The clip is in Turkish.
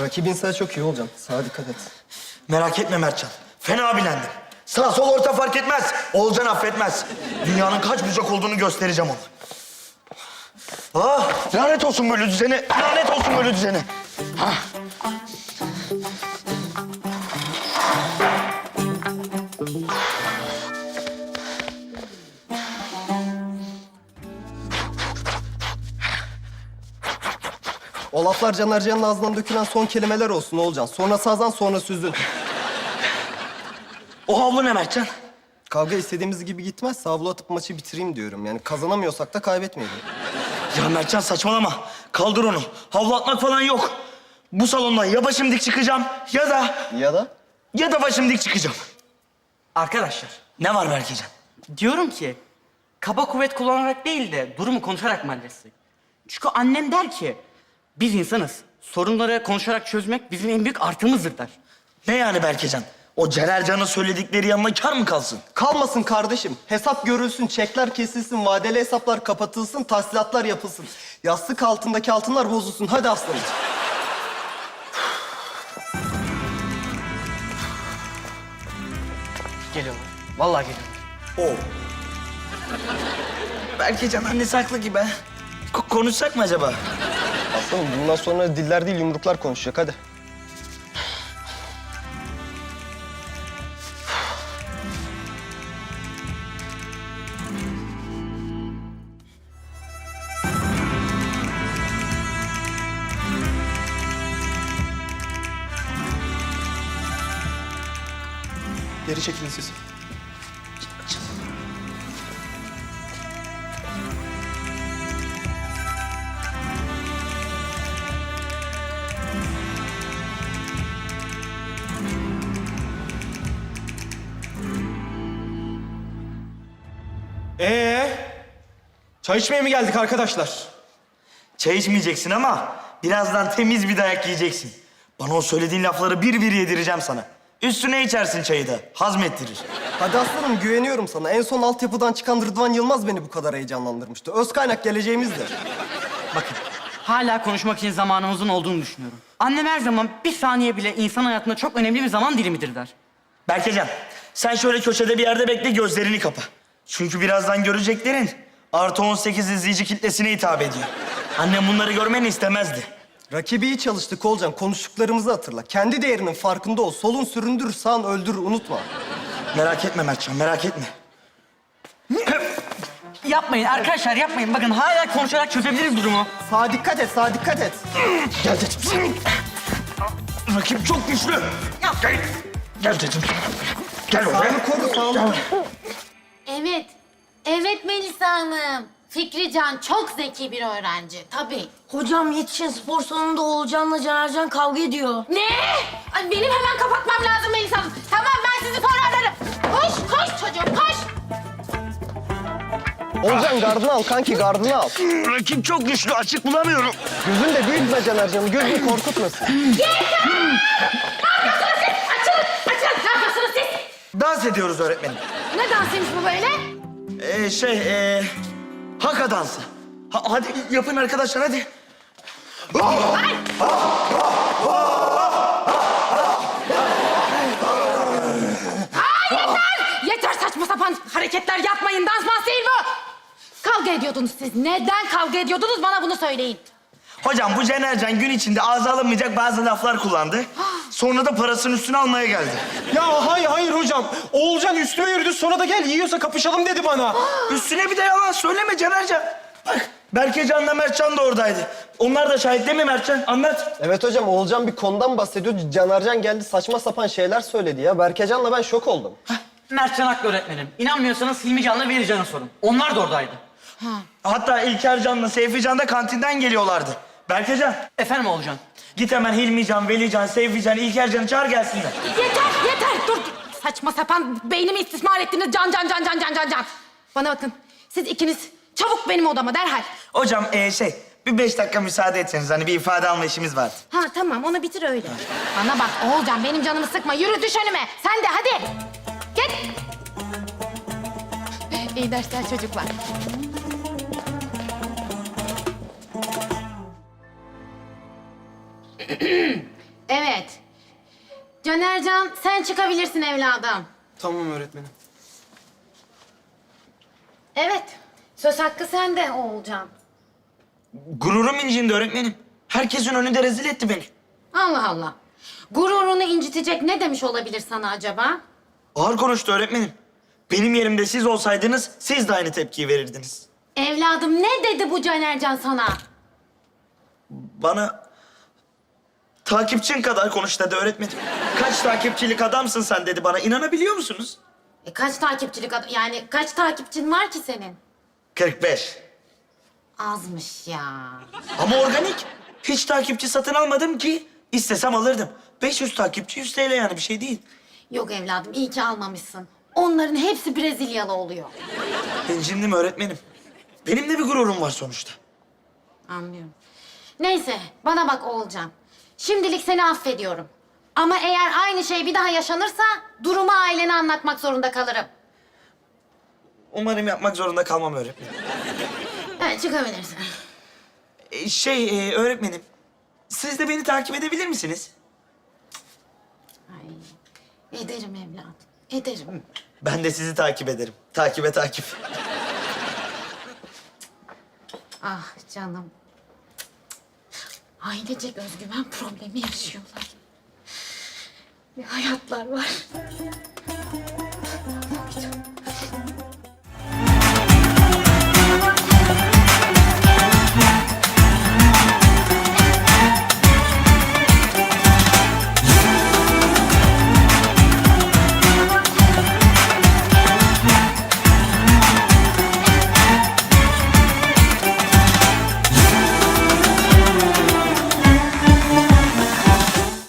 Rakibin sağ çok iyi olacağım. Sağa dikkat et. Merak etme Mertcan. Fena bilendim. Sağ sol orta fark etmez. Olcan affetmez. Dünyanın kaç bucak olduğunu göstereceğim ona. Ah, lanet olsun böyle düzene. Lanet olsun böyle düzene. Ah. O laflar Can Ercan'ın ağzından dökülen son kelimeler olsun Olcan. Sonra sazan sonra süzün. O havlu ne Mertcan? Kavga istediğimiz gibi gitmez. Savlu atıp maçı bitireyim diyorum. Yani kazanamıyorsak da kaybetmeyelim. Ya Mertcan saçmalama. Kaldır onu. Havlu atmak falan yok. Bu salondan ya başım dik çıkacağım ya da Ya da? ya da başım dik çıkacağım. Arkadaşlar, Ne var Berkecan? diyorum ki kaba kuvvet kullanarak değil de durumu konuşarak mı? Çünkü annem der ki biz insanız. Sorunları konuşarak çözmek bizim en büyük artımızdır der. Ne yani Berkecan? O Celal Can'ın söyledikleri yanına kar mı kalsın? Kalmasın kardeşim. Hesap görülsün, çekler kesilsin, vadeli hesaplar kapatılsın, tahsilatlar yapılsın. Yastık altındaki altınlar bozulsun. Hadi aslanım. Geliyorlar. Vallahi geliyorlar. O. Berkecan annesi haklı gibi. ha. Ko- konuşsak mı acaba? Aslanım bundan sonra diller değil yumruklar konuşacak. Hadi. Geri çekilin siz. Çay içmeye mi geldik arkadaşlar? Çay içmeyeceksin ama birazdan temiz bir dayak yiyeceksin. Bana o söylediğin lafları bir bir yedireceğim sana. Üstüne içersin çayı da. Hazmettirir. Hadi aslanım güveniyorum sana. En son altyapıdan çıkan Rıdvan Yılmaz beni bu kadar heyecanlandırmıştı. Öz kaynak geleceğimizdir. Bakın, hala konuşmak için zamanımızın olduğunu düşünüyorum. Annem her zaman bir saniye bile insan hayatında çok önemli bir zaman dilimidir der. Berkecan, sen şöyle köşede bir yerde bekle gözlerini kapa. Çünkü birazdan göreceklerin artı 18 izleyici kitlesine hitap ediyor. Annem bunları görmeni istemezdi. Rakibi iyi çalıştık Olcan. Konuştuklarımızı hatırla. Kendi değerinin farkında ol. Solun süründür, sağın öldür. Unutma. Merak etme Mertcan, merak etme. Yapmayın arkadaşlar yapmayın. Bakın hala konuşarak çözebiliriz durumu. Sağa dikkat et, sağa dikkat et. Gel dedim. Rakip çok güçlü. Gel. Gel dedim. Gel oraya. Sağını koru, sağını. Evet. Evet Melisa Hanım. Fikri Can çok zeki bir öğrenci. Tabii. Hocam yetişin spor salonunda Oğulcan'la Canercan kavga ediyor. Ne? Ay benim hemen kapatmam lazım Melisa Hanım. Tamam ben sizi sonra ararım. Koş koş çocuğum koş. Olcan gardını al kanki, gardını al. Rakip çok güçlü, açık bulamıyorum. Gözün de büyütme Caner canım. Gözünü korkutmasın. Açılın açılın. Ne yapıyorsunuz siz? Dans ediyoruz öğretmenim. Ne dansıymış bu böyle? Ee, şey, ee, haka dansı. Ha, hadi yapın arkadaşlar, hadi. Yeter saçma sapan hareketler yapmayın. Dans mans değil bu. Kavga ediyordunuz siz. Neden kavga ediyordunuz bana bunu söyleyin. Hocam bu Cenercan gün içinde ağza alınmayacak bazı laflar kullandı. Sonra da parasının üstüne almaya geldi. Ya hayır hayır hocam. Oğulcan üstüme yürüdü sonra da gel yiyorsa kapışalım dedi bana. Üstüne bir de yalan söyleme Cenercan. Bak Berkecan'la Mertcan da oradaydı. Onlar da şahit değil mi Mertcan? Anlat. Evet hocam, Oğulcan bir konudan bahsediyor. Canercan geldi saçma sapan şeyler söyledi ya. Berkecan'la ben şok oldum. Mertcan haklı öğretmenim. İnanmıyorsanız Hilmi Can'la Veli Can'a sorun. Onlar da oradaydı. Hatta İlker Can'la Seyfi Can da kantinden geliyorlardı. Berkecan Efendim Oğulcan? Git hemen Hilmi Can, Veli Can, Seyfi Can, İlker Can'ı çağır gelsinler. Yeter, yeter. Dur. Saçma sapan beynimi istismar ettiniz. Can, can, can, can, can, can, can. Bana bakın. Siz ikiniz çabuk benim odama derhal. Hocam ee, şey bir beş dakika müsaade etseniz hani bir ifade alma işimiz vardı. Ha tamam onu bitir öyle. Bana bak Oğulcan benim canımı sıkma. Yürü düş önüme. Sen de hadi. Git. İyi dersler çocuklar. Evet. Canercan sen çıkabilirsin evladım. Tamam öğretmenim. Evet. Söz hakkı sende Oğulcan. Gururum incindi öğretmenim. Herkesin önünde rezil etti beni. Allah Allah. Gururunu incitecek ne demiş olabilir sana acaba? Ağır konuştu öğretmenim. Benim yerimde siz olsaydınız siz de aynı tepkiyi verirdiniz. Evladım ne dedi bu Canercan sana? Bana takipçin kadar konuş dedi öğretmenim. Kaç takipçilik adamsın sen dedi bana. İnanabiliyor musunuz? E kaç takipçilik ad- yani kaç takipçin var ki senin? 45. Azmış ya. Ama organik. Hiç takipçi satın almadım ki. İstesem alırdım. 500 takipçi 100 TL yani bir şey değil. Yok evladım iyi ki almamışsın. Onların hepsi Brezilyalı oluyor. İncindim öğretmenim. Benim de bir gururum var sonuçta. Anlıyorum. Neyse bana bak Oğulcan. Şimdilik seni affediyorum. Ama eğer aynı şey bir daha yaşanırsa durumu ailene anlatmak zorunda kalırım. Umarım yapmak zorunda kalmam öğretmenim. Evet çıkabilirsin. Ee, şey e, öğretmenim. Siz de beni takip edebilir misiniz? Ay, ederim evladım. Ederim. Ben de sizi takip ederim. Takibe takip. Ah canım. Ailecek özgüven problemi yaşıyorlar. Bir hayatlar var.